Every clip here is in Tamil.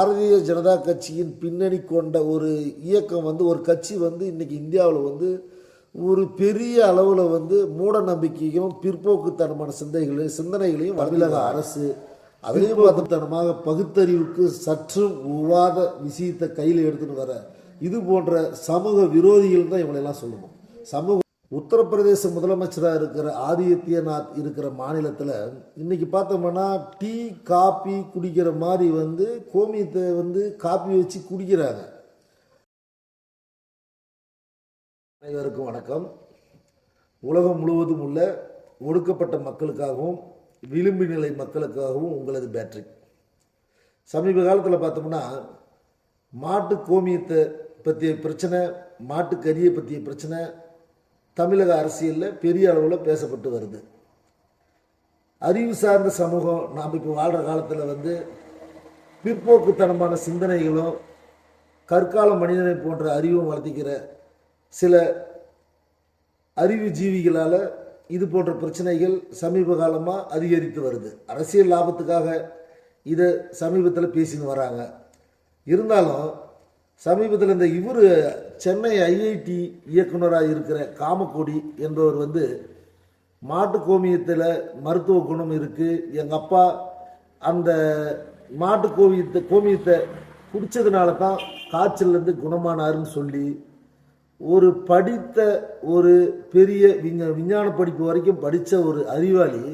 பாரதிய ஜனதா கட்சியின் பின்னணி கொண்ட ஒரு இயக்கம் வந்து ஒரு கட்சி வந்து இன்னைக்கு இந்தியாவில் வந்து ஒரு பெரிய அளவில் வந்து மூட நம்பிக்கையும் பிற்போக்குத்தனமான சிந்தைகளையும் சிந்தனைகளையும் தமிழக அரசு அதுலேயும் பார்த்துத்தனமாக பகுத்தறிவுக்கு சற்றும் உவாத விஷயத்தை கையில் எடுத்துன்னு வர இது போன்ற சமூக விரோதிகள் தான் இவங்களெல்லாம் சொல்லணும். சமூக உத்தரப்பிரதேச முதலமைச்சராக இருக்கிற ஆதித்யநாத் இருக்கிற மாநிலத்தில் இன்னைக்கு பார்த்தோம்னா டீ காபி குடிக்கிற மாதிரி வந்து கோமியத்தை வந்து காப்பி வச்சு குடிக்கிறாங்க. அனைவருக்கும் வணக்கம். உலகம் முழுவதும் உள்ள ஒடுக்கப்பட்ட மக்களுக்காகவும் விளிம்பு நிலை மக்களுக்காகவும் உங்களது பேட்ரி சமீப காலத்தில் பார்த்தோம்னா மாட்டு கோமியத்தை பற்றிய பிரச்சனை மாட்டு கறியை பற்றிய பிரச்சனை தமிழக அரசியலில் பெரிய அளவில் பேசப்பட்டு வருது. அறிவு சார்ந்த சமூகம் நாம் இப்போ வாழ்கிற காலத்தில் வந்து பிற்போக்குத்தனமான சிந்தனைகளும் கற்கால மனிதனை போன்ற அறிவும் வளர்த்திக்கிற சில அறிவு ஜீவிகளால் இது போன்ற பிரச்சனைகள் சமீப காலமாக அதிகரித்து வருது. அரசியல் லாபத்துக்காக இதை சமீபத்தில் பேசின்னு வராங்க. இருந்தாலும் சமீபத்தில் இந்த இவர் சென்னை ஐஐடி இயக்குனராக இருக்கிற காமக்கோடி என்பவர் வந்து மாட்டு கோமியத்தில் மருத்துவ குணம் இருக்குது எங்கள் அப்பா அந்த மாட்டு கோமியத்தை கோமியத்தை குடித்ததுனால தான் காய்ச்சல்லேருந்து குணமானாருன்னு சொல்லி ஒரு படித்த ஒரு பெரிய விஞ்ஞ விஞ்ஞான படிப்பு வரைக்கும் படித்த ஒரு அறிவாளி.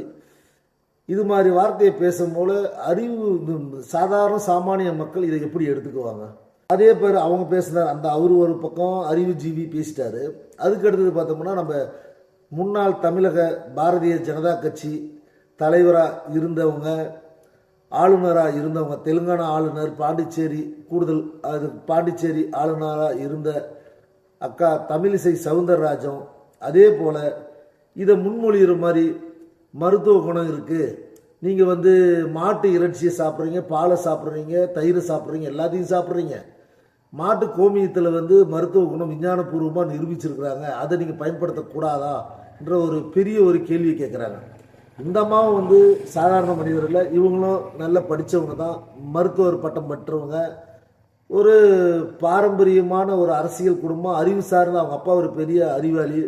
இது மாதிரி வார்த்தையை பேசும்போது அறிவு சாதாரண சாமானிய மக்கள் இதை எப்படி எடுத்துக்குவாங்க? அதே பேர் அவங்க பேசினார் அந்த அவர் ஒரு பக்கம் அறிவுஜீவி பேசிட்டாரு. அதுக்கு அடுத்தது பார்த்தோம்னா நம்ம முன்னாள் தமிழக பாரதிய ஜனதா கட்சி தலைவராக இருந்தவங்க ஆளுநராக இருந்தவங்க தெலுங்கானா ஆளுநர் பாண்டிச்சேரி கூடுதல் அது பாண்டிச்சேரி ஆளுநராக இருந்த அக்கா தமிழிசை சவுந்தரராஜன் அதே போல் இதை முன்மொழிகிற மாதிரி மருத்துவ குணம் இருக்குது நீங்கள் வந்து மாட்டு இறைச்சியை சாப்பிட்றீங்க பாலை சாப்பிட்றீங்க தயிர் சாப்பிட்றீங்க எல்லாத்தையும் சாப்பிட்றீங்க. மாட்டு கோமியத்தில் வந்து மருத்துவ குணம் விஞ்ஞானபூர்வமாக நிரூபிச்சிருக்கிறாங்க. அதை நீங்கள் பயன்படுத்தக்கூடாதா என்ற ஒரு பெரிய ஒரு கேள்வி கேட்குறாங்க இந்த அம்மாவும் வந்து சாதாரண மனிதர்கள் இல்லை. இவங்களும் நல்லா படித்தவங்க தான். மருத்துவர் பட்டம் பெற்றவங்க. ஒரு பாரம்பரியமான ஒரு அரசியல் குடும்பம். அறிவு சார்ந்த அவங்க அப்பா ஒரு பெரிய அறிவாளி.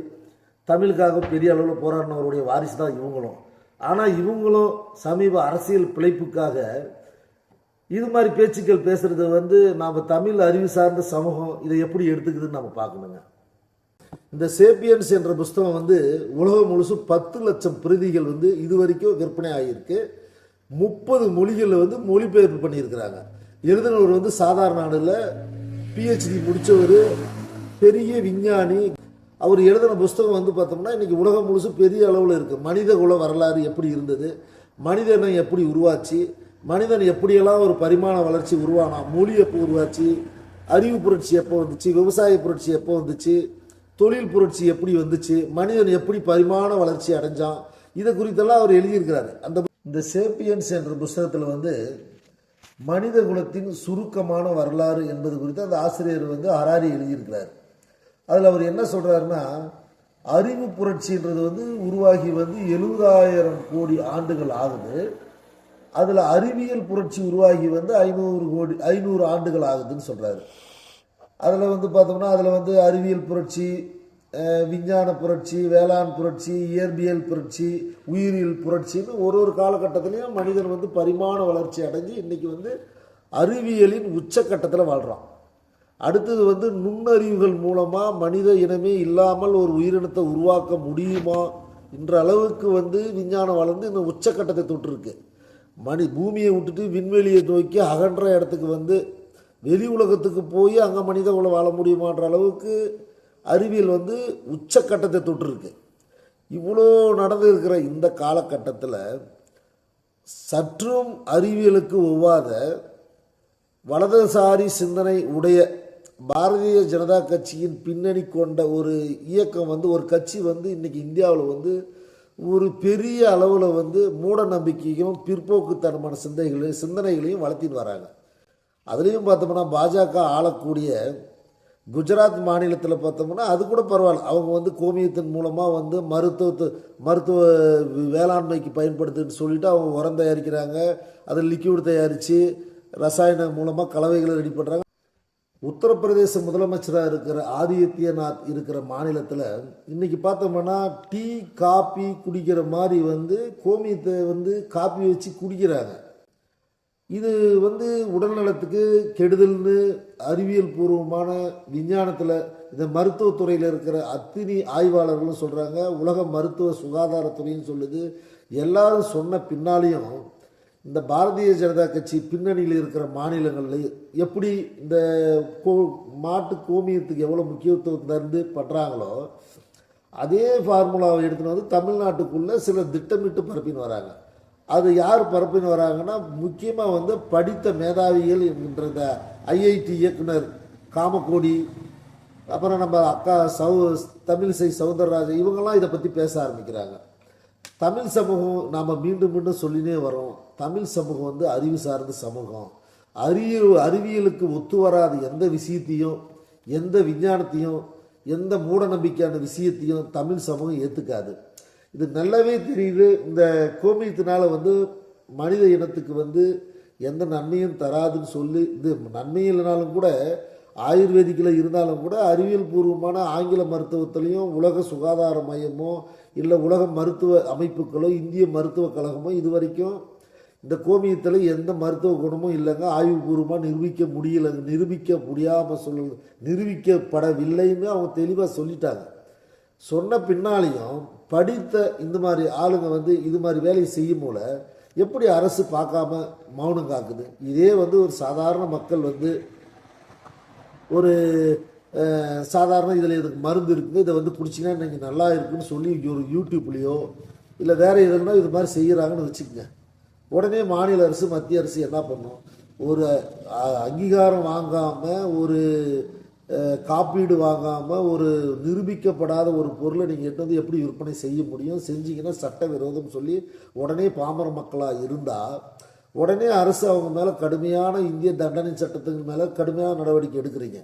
தமிழுக்காக பெரிய அளவில் போராடினவருடைய வாரிசு தான் இவங்களும். ஆனால் இவங்களும் சமீப அரசியல் பிழைப்புக்காக இது மாதிரி பேச்சுக்கள் பேசுறது வந்து நாம் தமிழ் அறிவு சார்ந்த சமூகம் இதை எப்படி எடுத்துக்குதுன்னு நம்ம பார்க்கணுங்க. இந்த சேப்பியன்ஸ் என்ற புஸ்தகம் வந்து உலகம் முழுசும் பத்து லட்சம் பிரதிகள் வந்து இது வரைக்கும் விற்பனை ஆகியிருக்கு. முப்பது மொழிகளில் வந்து மொழிபெயர்ப்பு பண்ணியிருக்கிறாங்க. எழுதினவர் வந்து சாதாரண ஆடில் பிஹெச்டி முடித்தவர் பெரிய விஞ்ஞானி. அவர் எழுதின புஸ்தகம் வந்து பார்த்தோம்னா இன்னைக்கு உலகம் முழுசும் பெரிய அளவில் இருக்குது மனித குல வரலாறு எப்படி இருந்தது? மனிதனை எப்படி உருவாச்சு? மனிதன் எப்படியெல்லாம் ஒரு பரிமாண வளர்ச்சி உருவானான் மொழி எப்போ உருவாச்சு? அறிவு புரட்சி எப்போ வந்துச்சு? விவசாய புரட்சி எப்போ வந்துச்சு? தொழில் புரட்சி எப்படி வந்துச்சு? மனிதன் எப்படி பரிமாண வளர்ச்சி அடைஞ்சான்? இதை குறித்தெல்லாம் அவர் எழுதியிருக்கிறாரு. அந்த இந்த சேப்பியன்ஸ் என்ற புஸ்தகத்தில் வந்து மனித குலத்தின் சுருக்கமான வரலாறு என்பது குறித்து அந்த ஆசிரியர் வந்து ஹராரி எழுதியிருக்கிறார். அதில் அவர் என்ன சொல்கிறாருன்னா அறிவு புரட்சின்றது வந்து உருவாகி வந்து எழுபதாயிரம் கோடி ஆண்டுகள் ஆகுது. அதில் அறிவியல் புரட்சி உருவாகி வந்து ஐநூறு கோடி ஐநூறு ஆண்டுகள் ஆகுதுன்னு சொல்கிறாரு அதில் வந்து பார்த்தோம்னா அதில் வந்து அறிவியல் புரட்சி விஞ்ஞான புரட்சி வேளாண் புரட்சி இயற்பியல் புரட்சி உயிரியல் புரட்சின்னு ஒரு ஒரு காலகட்டத்திலையும் மனிதன் வந்து பரிமாண வளர்ச்சி அடைஞ்சு இன்றைக்கி வந்து அறிவியலின் உச்சக்கட்டத்தில் வாழ்கிறான் அடுத்தது வந்து நுண்ணறிவுகள் மூலமாக மனித இனமே இல்லாமல் ஒரு உயிரினத்தை உருவாக்க முடியுமா? என்ற அளவுக்கு வந்து விஞ்ஞானம் வளர்ந்து இந்த உச்சக்கட்டத்தை தொட்டிருக்கு. மணி பூமியை விட்டுட்டு விண்வெளியை நோக்கி அகன்ற இடத்துக்கு வந்து வெளி உலகத்துக்கு போய் அங்கே மனித குலம் வாழ முடியுமான்ற அளவுக்கு அறிவியல் வந்து உச்சக்கட்டத்தை தொட்டிருக்கு. இவ்வளோ நடந்து இருக்கிற இந்த காலகட்டத்தில் சற்றும் அறிவியலுக்கு ஒவ்வாத வலதுசாரி சிந்தனை உடைய பாரதிய ஜனதா கட்சியின் பின்னணி கொண்ட ஒரு இயக்கம் வந்து ஒரு கட்சி வந்து இன்னைக்கு இந்தியாவில் வந்து ஒரு பெரிய அளவில் வந்து மூட நம்பிக்கையும் பிற்போக்குத்தனமான சிந்தைகளையும் சிந்தனைகளையும் வளர்த்தின்னு வராங்க. அதுலேயும் பார்த்தோம்னா பாஜக ஆளக்கூடிய குஜராத் மாநிலத்தில் பார்த்தோம்னா அது கூட பரவாயில்ல. அவங்க வந்து கோமியத்தின் மூலமாக வந்து மருத்துவத்து மருத்துவ வேளாண்மைக்கு பயன்படுத்துன்னு சொல்லிவிட்டு அவங்க உரம் தயாரிக்கிறாங்க. அதில் லிக்யூட் தயாரித்து ரசாயனம் மூலமாக கலவைகளை ரெடி பண்ணுறாங்க உத்தரப்பிரதேச முதலமைச்சராக இருக்கிற ஆதித்யநாத் இருக்கிற மாநிலத்தில் இன்னைக்கு பார்த்தோம்னா டீ காப்பி குடிக்கிற மாதிரி வந்து கோமியத்தை வந்து காப்பி வச்சு குடிக்கிறாங்க. இது வந்து உடல்நலத்துக்கு கெடுதல்னு அறிவியல் பூர்வமான விஞ்ஞானத்தில் இந்த மருத்துவத்துறையில் இருக்கிற அத்தினி ஆய்வாளர்களும் சொல்கிறாங்க உலக மருத்துவ சுகாதாரத்துறையும் சொல்லுது. எல்லாரும் சொன்ன பின்னாலேயும் இந்த பாரதிய ஜனதா கட்சி பின்னணியில் இருக்கிற மாநிலங்களில் எப்படி இந்த கோ மாட்டு கோமியத்துக்கு எவ்வளோ முக்கியத்துவம் தந்து பண்ணுறாங்களோ அதே ஃபார்முலாவை எடுத்துன்னு வந்து தமிழ்நாட்டுக்குள்ளே சில திட்டமிட்டு பரப்பின்னு வராங்க. அது யார் பரப்பின்னு வராங்கன்னா முக்கியமாக வந்து படித்த மேதாவிகள் என்கின்ற இந்த ஐஐடி இயக்குனர் காமக்கோடி அப்புறம் நம்ம அக்கா சௌ தமிழிசை சவுந்தரராஜன் இவங்கெல்லாம் இதை பற்றி பேச ஆரம்பிக்கிறாங்க. தமிழ் சமூகம் நாம் மீண்டும் மீண்டும் சொல்லினே வரோம் தமிழ் சமூகம் வந்து அறிவு சார்ந்த சமூகம். அறிய அறிவியலுக்கு ஒத்து வராத எந்த விஷயத்தையும் எந்த விஞ்ஞானத்தையும் எந்த மூட நம்பிக்கையான விஷயத்தையும் தமிழ் சமூகம் ஏற்றுக்காது இது நல்லாவே தெரியுது. இந்த கோமியத்தினால வந்து மனித இனத்துக்கு வந்து எந்த நன்மையும் தராதுன்னு சொல்லி இது நன்மை இல்லைனாலும் கூட ஆயுர்வேதிக்கில் இருந்தாலும் கூட அறிவியல் பூர்வமான ஆங்கில மருத்துவத்திலையும் உலக சுகாதார மையமோ இல்லை உலக மருத்துவ அமைப்புகளோ இந்திய மருத்துவக் கழகமோ இது வரைக்கும் இந்த கோமியத்தில் எந்த மருத்துவ குணமும் இல்லைங்க. ஆய்வுபூர்வமாக நிரூபிக்க முடியல நிரூபிக்க முடியாமல் சொல்ல நிரூபிக்கப்படவில்லைன்னு அவங்க தெளிவாக சொல்லிட்டாங்க. சொன்ன பின்னாலையும் படித்த இந்த மாதிரி ஆளுங்க வந்து இது மாதிரி வேலையை செய்யும் போல எப்படி அரசு பார்க்காம மௌனம் காக்குது? இதே வந்து ஒரு சாதாரண மக்கள் வந்து ஒரு சாதாரண இதில் இதுக்கு மருந்து இருக்குது இதை வந்து குடிச்சிங்கன்னா நீங்கள் நல்லா இருக்குன்னு சொல்லி ஒரு யூடியூப்லேயோ இல்லை வேறு எதுனா இது மாதிரி செய்கிறாங்கன்னு வச்சுக்கோங்க. உடனே மாநில அரசு மத்திய அரசு என்ன பண்ணும்? ஒரு அங்கீகாரம் வாங்காமல் ஒரு காப்பீடு வாங்காமல் ஒரு நிரூபிக்கப்படாத ஒரு பொருளை நீங்கள் எட்டு வந்து எப்படி விற்பனை செய்ய முடியும்? செஞ்சிங்கன்னா சட்ட விரோதம் சொல்லி உடனே பாமர மக்களாக இருந்தால் உடனே அரசு அவங்க மேலே கடுமையான இந்திய தண்டனை சட்டத்துக்கு மேலே கடுமையான நடவடிக்கை எடுக்கிறீங்க.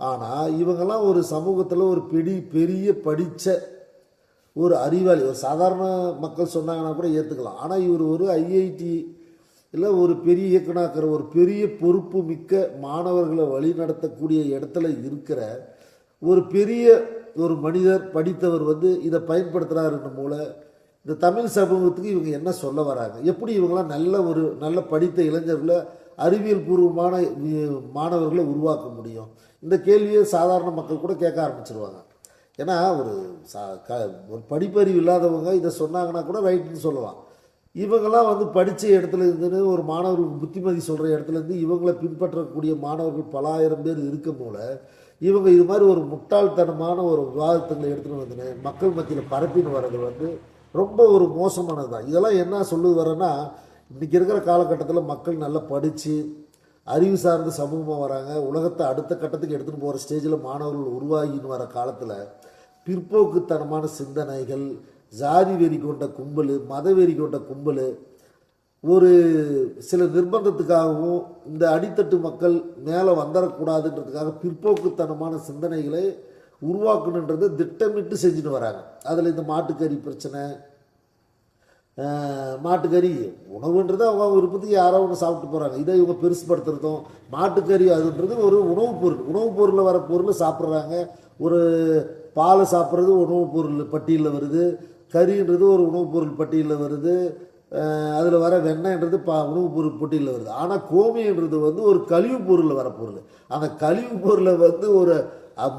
ஆனால் இவங்கெல்லாம் ஒரு சமூகத்தில் ஒரு பெரிய பெரிய படித்த ஒரு அறிவாளி. ஒரு சாதாரண மக்கள் சொன்னாங்கன்னா கூட ஏற்றுக்கலாம் ஆனால் இவர் ஒரு ஐஐடி இல்லை ஒரு பெரிய இயக்குனாக்கிற ஒரு பெரிய பொறுப்பு மிக்க மாணவர்களை வழிநடத்தக்கூடிய இடத்துல இருக்கிற ஒரு பெரிய ஒரு மனிதர் படித்தவர் வந்து இதை பயன்படுத்துகிறாருன்னு மூலம் இந்த தமிழ் சமூகத்துக்கு இவங்க என்ன சொல்ல வராங்க? எப்படி இவங்களாம் நல்ல ஒரு நல்ல படித்த இளைஞர்களை அறிவியல் பூர்வமான மாணவர்களை உருவாக்க முடியும்? இந்த கேள்வியை சாதாரண மக்கள் கூட கேட்க ஆரம்பிச்சிருவாங்க. ஏன்னா ஒரு சா க ஒரு படிப்பறிவு இல்லாதவங்க இதை சொன்னாங்கன்னா கூட ரைட்டுன்னு சொல்லலாம். இவங்கெல்லாம் வந்து படித்த இடத்துல இருந்துன்னு ஒரு மாணவர்களுக்கு புத்திமதி சொல்கிற இடத்துலேருந்து இவங்களை பின்பற்றக்கூடிய மாணவர்கள் பல ஆயிரம் பேர் இருக்கும் போல இவங்க இது மாதிரி ஒரு முட்டாள்தனமான ஒரு விவாதத்துங்களை எடுத்துகிட்டு வந்துன்னு மக்கள் மத்தியில் பரப்பின்னு வர்றது வந்து ரொம்ப ஒரு மோசமானது தான் இதெல்லாம் என்ன சொல்லுது வரேன்னா இன்றைக்கி இருக்கிற காலகட்டத்தில் மக்கள் நல்லா படித்து அறிவு சார்ந்த சமூகமாக வராங்க. உலகத்தை அடுத்த கட்டத்துக்கு எடுத்துகிட்டு போகிற ஸ்டேஜில் மாணவர்கள் உருவாகின்னு வர காலத்தில் பிற்போக்குத்தனமான சிந்தனைகள் ஜாதி வெறி கொண்ட கும்பல் மத வெறி கொண்ட கும்பல் ஒரு சில நிர்பந்தத்துக்காகவும் இந்த அடித்தட்டு மக்கள் மேலே வந்துடக்கூடாதுன்றதுக்காக பிற்போக்குத்தனமான சிந்தனைகளை உருவாக்கணுன்றதை திட்டமிட்டு செஞ்சுட்டு வராங்க. அதில் இந்த மாட்டுக்கறி பிரச்சனை மாட்டுக்கறி உணவுன்றது அவங்க அவங்க விருப்பத்துக்கு யாரோ ஒன்று சாப்பிட்டு போகிறாங்க இதை இவங்க பெருசுப்படுத்துறதும் மாட்டுக்கறி அதுன்றது ஒரு உணவுப் பொருள். உணவுப் பொருளில் வர பொருளை சாப்பிட்றாங்க. ஒரு பாலை சாப்பிட்றது உணவுப் பொருள் பட்டியலில் வருது. கறின்றது ஒரு உணவுப் பொருள் பட்டியலில் வருது. அதில் வர வெண்ணெய்ன்றது பா உணவுப் பொருள் பட்டியலில் வருது. ஆனால் கோமியன்றது வந்து ஒரு கழிவுப் பொருளில் வர பொருள். அந்த கழிவுப் பொருளை வந்து ஒரு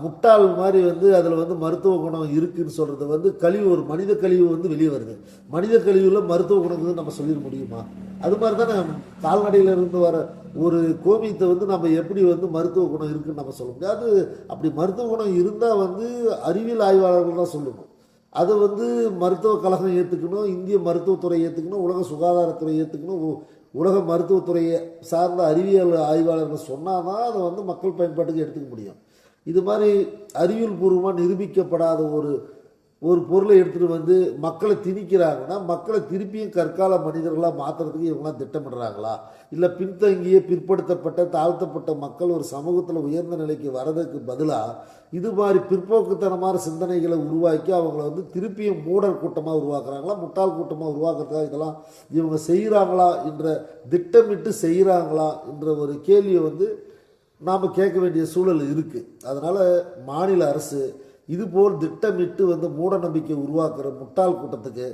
முட்டாள் மாதிரி வந்து அதில் வந்து மருத்துவ குணம் இருக்குன்னு சொல்கிறது வந்து கழிவு ஒரு மனித கழிவு வந்து வெளியே வருது. மனித கழிவில் மருத்துவ குணம் நம்ம சொல்லிட முடியுமா? அது மாதிரி தானே கால்நடையில இருந்து வர ஒரு கோமியத்தை வந்து நம்ம எப்படி வந்து மருத்துவ குணம் இருக்குன்னு நம்ம சொல்ல முடியாது அப்படி மருத்துவ குணம் இருந்தால் வந்து அறிவியல் ஆய்வாளர்கள் தான் சொல்லணும். அதை வந்து மருத்துவ கழகம் ஏற்றுக்கணும் இந்திய மருத்துவத்துறை ஏற்றுக்கணும் உலக சுகாதாரத்துறை ஏற்றுக்கணும் உ- உலக மருத்துவத்துறையை சார்ந்த அறிவியல் ஆய்வாளர்கள் சொன்னால் தான் அதை வந்து மக்கள் பயன்பாட்டுக்கு எடுத்துக்க முடியும். இது மாதிரி அறிவியல் பூர்வமாக நிரூபிக்கப்படாத ஒரு ஒரு பொருளை எடுத்துகிட்டு வந்து மக்களை திணிக்கிறாங்கன்னா மக்களை திருப்பியும் கற்கால மனிதர்களாக மாற்றுறதுக்கு இவங்களாம் திட்டமிடுறாங்களா? இல்லை பின்தங்கிய பிற்படுத்தப்பட்ட தாழ்த்தப்பட்ட மக்கள் ஒரு சமூகத்தில் உயர்ந்த நிலைக்கு வரதுக்கு பதிலாக இது மாதிரி பிற்போக்குத்தனமான சிந்தனைகளை உருவாக்கி அவங்கள வந்து திருப்பியும் மூடர் கூட்டமாக உருவாக்குறாங்களா முட்டாள் கூட்டமாக உருவாக்குறதுக்காக இதெல்லாம் இவங்க செய்கிறாங்களா என்ற திட்டமிட்டு செய்கிறாங்களா என்ற ஒரு கேள்வியை வந்து நாம் கேட்க வேண்டிய சூழல் இருக்குது அதனால் மாநில அரசு இதுபோல் திட்டமிட்டு வந்து மூட நம்பிக்கை உருவாக்குற முட்டாள் கூட்டத்துக்கு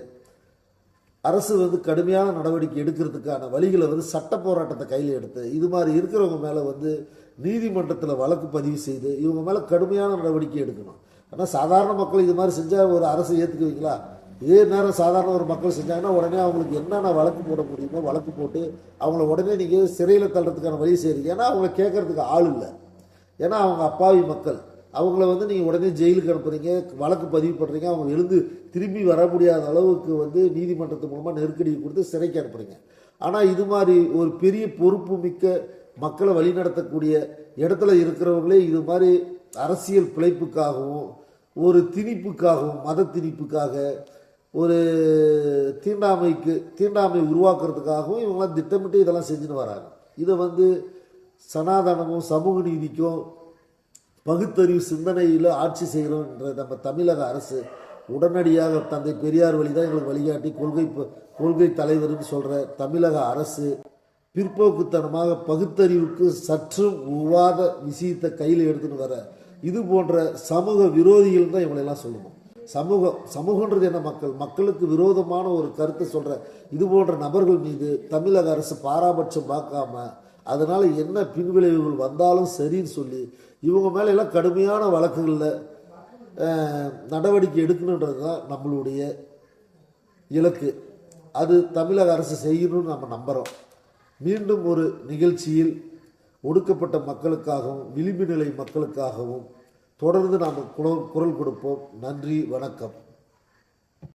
அரசு வந்து கடுமையான நடவடிக்கை எடுக்கிறதுக்கான வழிகளை வந்து சட்ட போராட்டத்தை கையில் எடுத்து இது மாதிரி இருக்கிறவங்க மேலே வந்து நீதிமன்றத்தில் வழக்கு பதிவு செய்து இவங்க மேலே கடுமையான நடவடிக்கை எடுக்கணும். ஆனால் சாதாரண மக்கள் இது மாதிரி செஞ்சால் ஒரு அரசு ஏற்றுக்குவீங்களா இதே நேரம் சாதாரண ஒரு மக்கள் செஞ்சாங்கன்னா உடனே அவங்களுக்கு என்னென்ன வழக்கு போட முடியுமோ வழக்கு போட்டு அவங்கள உடனே நீங்கள் சிறையில் தள்ளுறதுக்கான வழி செய்கிறீங்க ஏன்னா அவங்கள கேட்கறதுக்கு ஆள் இல்லை. ஏன்னா அவங்க அப்பாவி மக்கள். அவங்கள வந்து நீங்கள் உடனே ஜெயிலுக்கு அனுப்புறீங்க வழக்கு பதிவு பண்ணுறீங்க அவங்க எழுந்து திரும்பி வர முடியாத அளவுக்கு வந்து நீதிமன்றத்து மூலமாக நெருக்கடி கொடுத்து சிறைக்கு அனுப்புறீங்க. ஆனால் இது மாதிரி ஒரு பெரிய பொறுப்பு மிக்க மக்களை வழிநடத்தக்கூடிய இடத்துல இருக்கிறவங்களே இது மாதிரி அரசியல் பிழைப்புக்காகவும் ஒரு திணிப்புக்காகவும் மத திணிப்புக்காக ஒரு தீண்டாமைக்கு தீண்டாமை உருவாக்குறதுக்காகவும் இவங்களாம் திட்டமிட்டு இதெல்லாம் செஞ்சுன்னு வராங்க. இதை வந்து சனாதனமும் சமூக நீதிக்கும் பகுத்தறிவு சிந்தனையில் ஆட்சி செய்கிறோன்ற நம்ம தமிழக அரசு உடனடியாக தந்தை பெரியார் வழி தான் எங்களுக்கு வழிகாட்டி கொள்கை கொள்கை தலைவர்னு சொல்கிற தமிழக அரசு பிற்போக்குத்தனமாக பகுத்தறிவுக்கு சற்றும் உவாத விஷயத்தை கையில் எடுத்துன்னு வர இது போன்ற சமூக விரோதிகள் தான் இவங்களெல்லாம் சொல்லணும் சமூகம் சமூகன்றது என்ன மக்கள்? மக்களுக்கு விரோதமான ஒரு கருத்தை சொல்கிற இது போன்ற நபர்கள் மீது தமிழக அரசு பாராபட்சம் பார்க்காம அதனால் என்ன பின்விளைவுகள் வந்தாலும் சரின்னு சொல்லி இவங்க மேலே எல்லாம் கடுமையான வழக்குகளில் நடவடிக்கை எடுக்கணுன்றது தான் நம்மளுடைய இலக்கு. அது தமிழக அரசு செய்யணும்னு நம்ம நம்புகிறோம் மீண்டும் ஒரு நிகழ்ச்சியில் ஒடுக்கப்பட்ட மக்களுக்காகவும் விளிம்பு நிலை மக்களுக்காகவும் தொடர்ந்து நாம் குரல் குரல் கொடுப்போம். நன்றி வணக்கம்.